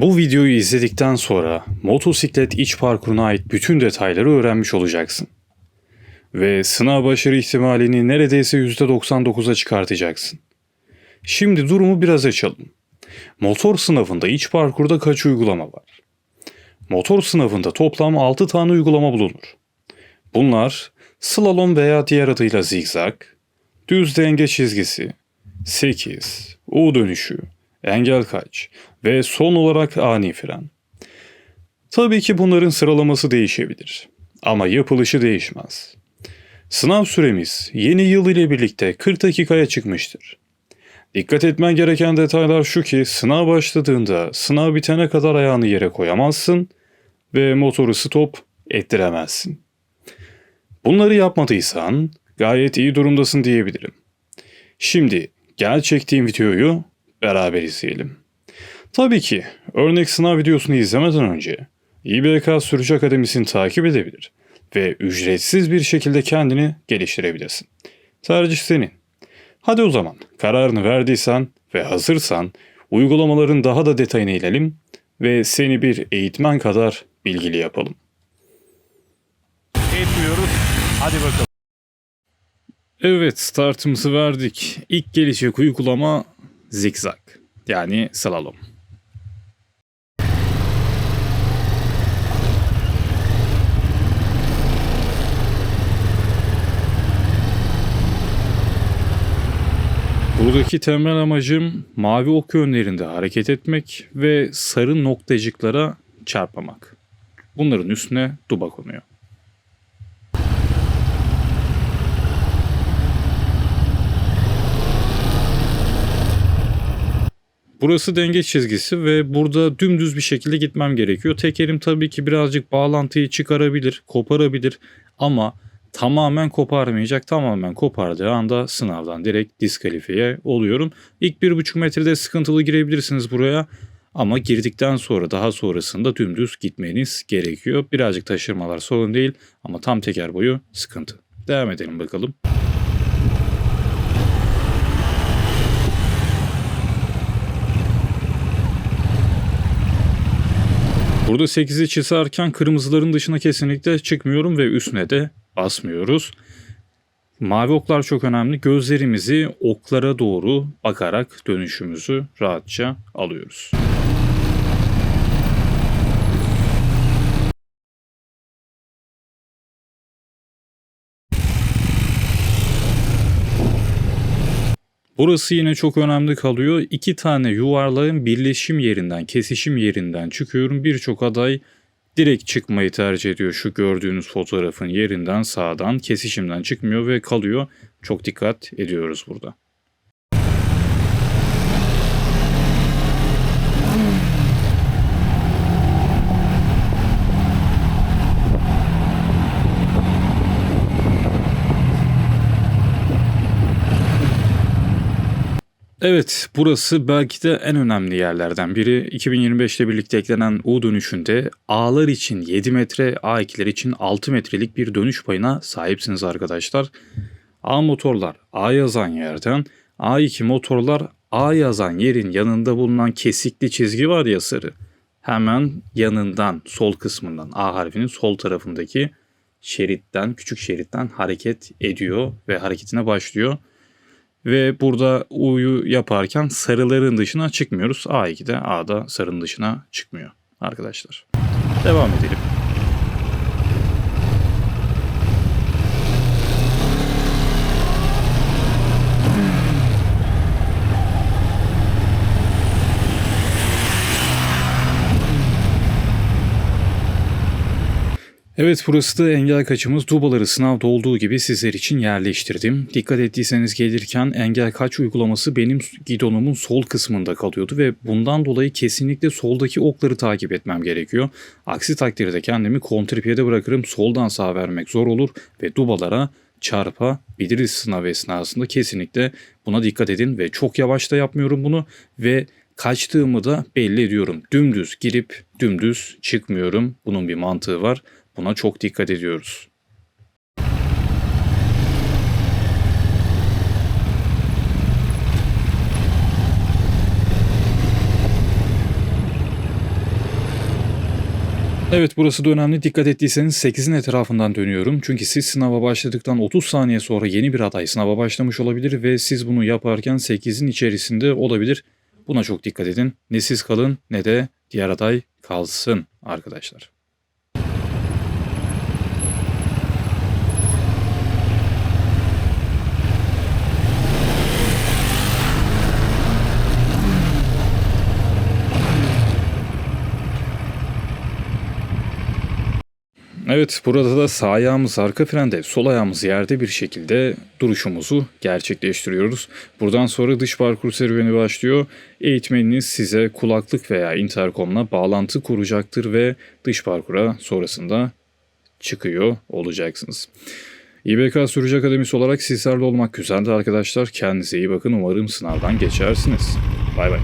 Bu videoyu izledikten sonra motosiklet iç parkuruna ait bütün detayları öğrenmiş olacaksın. Ve sınav başarı ihtimalini neredeyse %99'a çıkartacaksın. Şimdi durumu biraz açalım. Motor sınavında iç parkurda kaç uygulama var? Motor sınavında toplam 6 tane uygulama bulunur. Bunlar slalom veya diğer adıyla zigzag, düz denge çizgisi, 8, U dönüşü, engel kaç ve son olarak ani fren. Tabii ki bunların sıralaması değişebilir ama yapılışı değişmez. Sınav süremiz yeni yıl ile birlikte 40 dakikaya çıkmıştır. Dikkat etmen gereken detaylar şu ki sınav başladığında sınav bitene kadar ayağını yere koyamazsın ve motoru stop ettiremezsin. Bunları yapmadıysan gayet iyi durumdasın diyebilirim. Şimdi gel çektiğim videoyu beraber izleyelim. Tabii ki örnek sınav videosunu izlemeden önce İBK Sürücü Akademisi'ni takip edebilir ve ücretsiz bir şekilde kendini geliştirebilirsin. Tercih senin. Hadi o zaman kararını verdiysen ve hazırsan uygulamaların daha da detayına inelim ve seni bir eğitmen kadar bilgili yapalım. etmiyoruz. Hadi bakalım. Evet startımızı verdik. İlk gelecek uygulama zigzag yani slalom. Buradaki temel amacım mavi ok yönlerinde hareket etmek ve sarı noktacıklara çarpmamak. Bunların üstüne duba konuyor. Burası denge çizgisi ve burada dümdüz bir şekilde gitmem gerekiyor. Tekerim tabii ki birazcık bağlantıyı çıkarabilir, koparabilir ama tamamen koparmayacak. Tamamen kopardığı anda sınavdan direkt diskalifiye oluyorum. İlk bir buçuk metrede sıkıntılı girebilirsiniz buraya. Ama girdikten sonra daha sonrasında dümdüz gitmeniz gerekiyor. Birazcık taşırmalar sorun değil ama tam teker boyu sıkıntı. Devam edelim bakalım. Burada 8'i çizerken kırmızıların dışına kesinlikle çıkmıyorum ve üstüne de basmıyoruz. Mavi oklar çok önemli. Gözlerimizi oklara doğru bakarak dönüşümüzü rahatça alıyoruz. Burası yine çok önemli kalıyor. İki tane yuvarlağın birleşim yerinden, kesişim yerinden çıkıyorum. Birçok aday direkt çıkmayı tercih ediyor. Şu gördüğünüz fotoğrafın yerinden sağdan kesişimden çıkmıyor ve kalıyor. Çok dikkat ediyoruz burada. Evet, burası belki de en önemli yerlerden biri. 2025 ile birlikte eklenen U dönüşünde A'lar için 7 metre, A2'ler için 6 metrelik bir dönüş payına sahipsiniz arkadaşlar. A motorlar A yazan yerden, A2 motorlar A yazan yerin yanında bulunan kesikli çizgi var ya sarı. Hemen yanından, sol kısmından, A harfinin sol tarafındaki şeritten, küçük şeritten hareket ediyor ve hareketine başlıyor. Ve burada U'yu yaparken sarıların dışına çıkmıyoruz. A2'de A'da sarının dışına çıkmıyor arkadaşlar. Devam edelim. Evet burası da engel kaçımız. Dubaları sınavda olduğu gibi sizler için yerleştirdim. Dikkat ettiyseniz gelirken engel kaç uygulaması benim gidonumun sol kısmında kalıyordu ve bundan dolayı kesinlikle soldaki okları takip etmem gerekiyor. Aksi takdirde kendimi kontrpiyede bırakırım. Soldan sağ vermek zor olur ve dubalara çarpabiliriz sınav esnasında. Kesinlikle buna dikkat edin ve çok yavaş da yapmıyorum bunu ve kaçtığımı da belli ediyorum. Dümdüz girip dümdüz çıkmıyorum. Bunun bir mantığı var. Buna çok dikkat ediyoruz. Evet burası da önemli. Dikkat ettiyseniz 8'in etrafından dönüyorum. Çünkü siz sınava başladıktan 30 saniye sonra yeni bir aday sınava başlamış olabilir ve siz bunu yaparken 8'in içerisinde olabilir. Buna çok dikkat edin. Ne siz kalın ne de diğer aday kalsın arkadaşlar. Evet burada da sağ ayağımız arka frende, sol ayağımız yerde bir şekilde duruşumuzu gerçekleştiriyoruz. Buradan sonra dış parkur serüveni başlıyor. Eğitmeniniz size kulaklık veya interkomla bağlantı kuracaktır ve dış parkura sonrasında çıkıyor olacaksınız. İBK Sürücü Akademisi olarak sizlerle olmak güzeldi arkadaşlar. Kendinize iyi bakın. Umarım sınavdan geçersiniz. Bay bay.